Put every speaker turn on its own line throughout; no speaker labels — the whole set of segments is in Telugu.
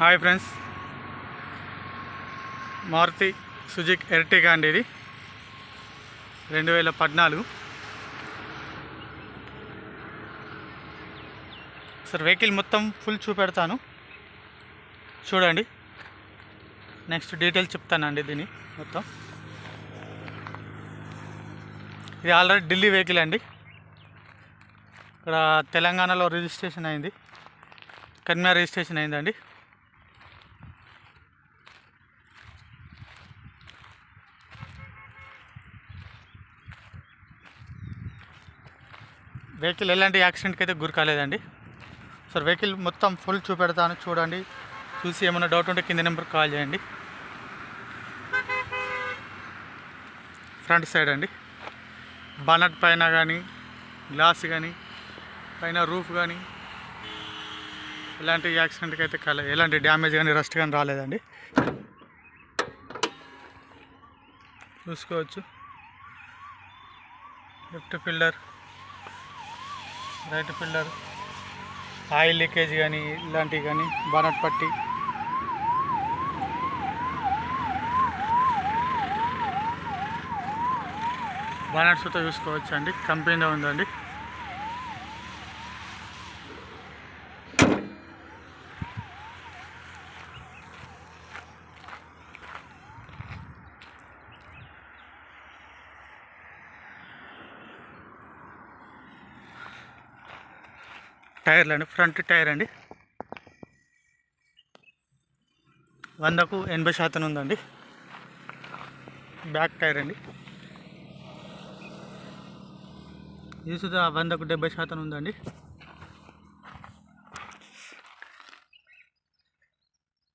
Hi friends. Maruti Suzuki Ertiga అండి ఇది. రెండు వేల పద్నాలుగు. సార్ వెహికల్ మొత్తం ఫుల్ చూపెడతాను. చూడండి. నెక్స్ట్ డీటెయిల్స్ చెప్తానండి దీని మొత్తం. ఇది ఆల్రెడీ ఢిల్లీ వెహికల్ అండి. ఇక్కడ తెలంగాణలో రిజిస్ట్రేషన్ అయింది. కన్యా రిజిస్ట్రేషన్ అయిందండి. వెహికల్ ఎలాంటి యాక్సిడెంట్కి అయితే గురి కాలేదండి. సార్ వెహికల్ మొత్తం ఫుల్ చూపెడతాను చూడండి. చూసి ఏమైనా డౌట్ ఉంటే కింద నెంబర్కి కాల్ చేయండి. ఫ్రంట్ సైడ్ అండి. బనట్ పైన కానీ గ్లాస్ కానీ పైన రూఫ్ కానీ ఎలాంటి యాక్సిడెంట్కి అయితే కాలేదు ఎలాంటి డ్యామేజ్ కానీ రస్ట్ కానీ రాలేదండి. చూసుకోవచ్చు. Left fielder. Right fielder oil leakage కానీ ఇలాంటివి కానీ బానట్ పట్టి. బానట్స్తో చూసుకోవచ్చు అండి కంపెనీలో ఉందండి. టైర్లు అండి ఫ్రంట్ టైర్ అండి వందకు ఎనభై శాతం ఉందండి. బ్యాక్ టైర్ అండి ఇది సుధా వందకు డెబ్బై శాతం ఉందండి.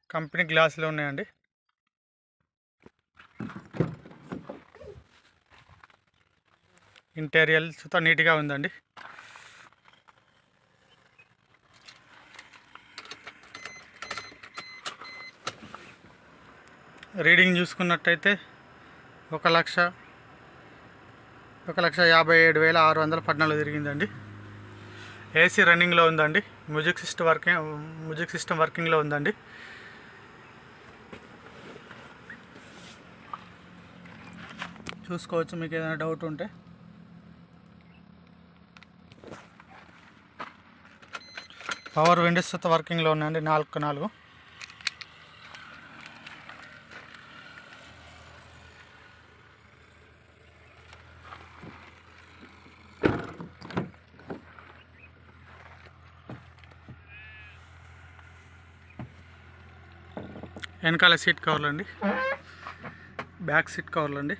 కంపెనీ గ్లాసులు ఉన్నాయండి. ఇంటీరియల్ సుతా నీట్గా ఉందండి. రీడింగ్ చూసుకున్నట్టయితే ఒక లక్ష ఒక లక్ష యాభై ఏడు వేల ఆరు వందల పద్నాలుగు తిరిగిందండి. ఏసీ రన్నింగ్లో ఉందండి. Music system working music system వర్కింగ్లో ఉందండి. చూసుకోవచ్చు మీకు ఏదైనా డౌట్ ఉంటే. పవర్ విండోస్ వర్కింగ్లో ఉన్నాయండి. నాలుగు నాలుగు. వెనకాల సీట్ కవర్లు అండి బ్యాక్ సీట్ కవర్లు అండి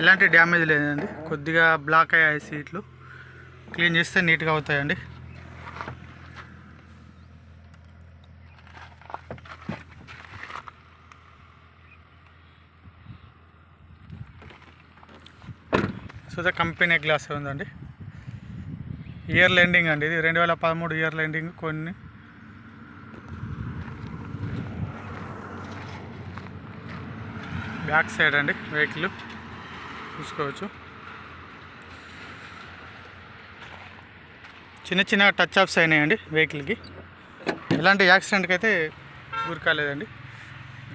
ఎలాంటి డ్యామేజ్ లేదండి. కొద్దిగా బ్లాక్ అయ్యాయి సీట్లు. క్లీన్ చేస్తే నీట్గా అవుతాయండి. సో ద కంపెనీ గ్లాస్ ఉందండి. ఇయర్ లెండింగ్ అండి. ఇది రెండు వేల పదమూడు ఇయర్ లెండింగ్ కొన్ని బ్యాక్ సైడ్ అండి వెహికల్. చూసుకోవచ్చు. చిన్న చిన్న టచ్ అప్స్ అయినాయండి వెహికల్కి. ఎలాంటి యాక్సిడెంట్కి అయితే గురికాలేదండి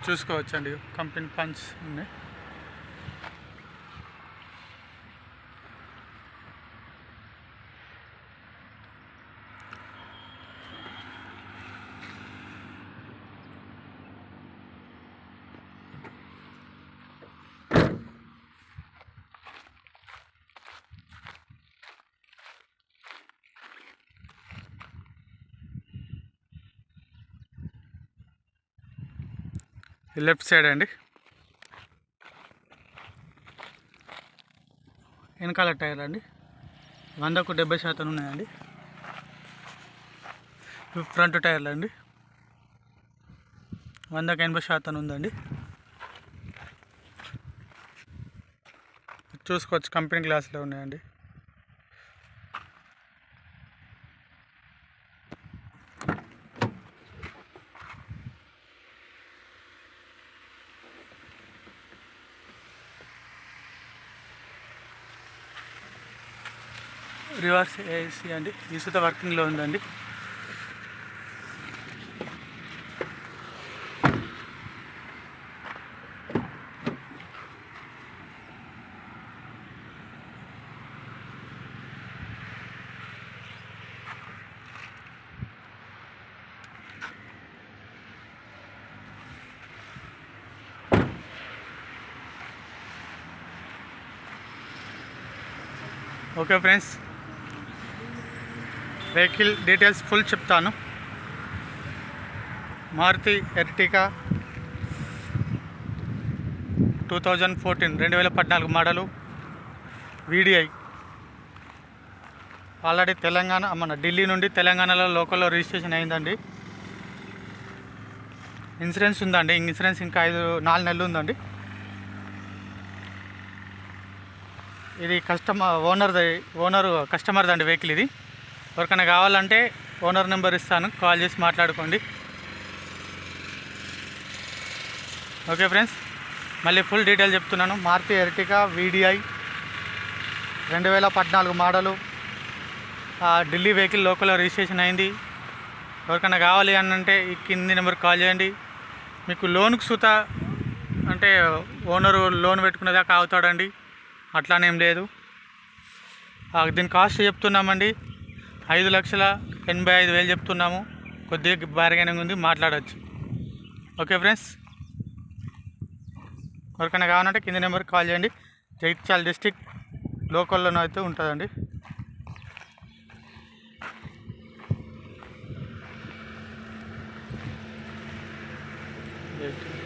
చూసుకోవచ్చు అండి కంపెనీ పంచ్ ఉన్నాయి. లెఫ్ట్ సైడ్ అండి. వెనకాల టైర్ అండి. వందకు డెబ్బై శాతం ఉన్నాయండి. ఫ్రంట్ టైర్లు అండి. వందకు ఎనభై శాతం ఉందండి. చూసుకోవచ్చు కంపెనీ గ్లాసులో ఉన్నాయండి. రివర్స్ ఏసీ అండి. ఈసుత వర్కింగ్లో ఉందండి. Okay friends. Vehicle details full చెప్తాను. Maruti Ertiga two thousand fourteen రెండు వేల పద్నాలుగు మోడలు వీడిఐ. ఆల్రెడీ తెలంగాణ మన ఢిల్లీ నుండి తెలంగాణలో లోకల్లో రిజిస్ట్రేషన్ అయిందండి. ఇన్సూరెన్స్ ఉందండి. ఇన్సూరెన్స్ ఇంకా ఐదు నాలుగు నెలలు ఉందండి. ఇది కస్టమర్ ఓనర్ది ఓనర్ కస్టమర్దండి వెహికల్ ఇది. ఎవరికైనా కావాలంటే ఓనర్ నెంబర్ ఇస్తాను. కాల్ చేసి మాట్లాడుకోండి. ఓకే ఫ్రెండ్స్ మళ్ళీ ఫుల్ డీటెయిల్ చెప్తున్నాను. మారుతి ఎర్టికా వీడిఐ రెండు వేల పద్నాలుగు మోడలు. ఆ, ఢిల్లీ వెహికల్ లోకల్లో రిజిస్ట్రేషన్ అయింది. ఎవరికైనా కావాలి అని అంటే ఈ కింది నెంబర్కి కాల్ చేయండి. మీకు లోన్కు సుత అంటే ఓనరు లోన్ పెట్టుకునేదాకా అవుతాడండి. అట్లానేం లేదు. దీని కాస్ట్ చెప్తున్నామండి. ఐదు లక్షల ఎనభై ఐదు వేలు చెప్తున్నాము. కొద్దిగా బార్గెనింగ్ ఉంది మాట్లాడవచ్చు ఓకే ఫ్రెండ్స్? ఎవరికైనా కావాలంటే కింది నెంబర్కి కాల్ చేయండి. జగిత్యాల డిస్టిక్ లోకల్లోనూ అయితే ఉంటుందండి. ఎయిట్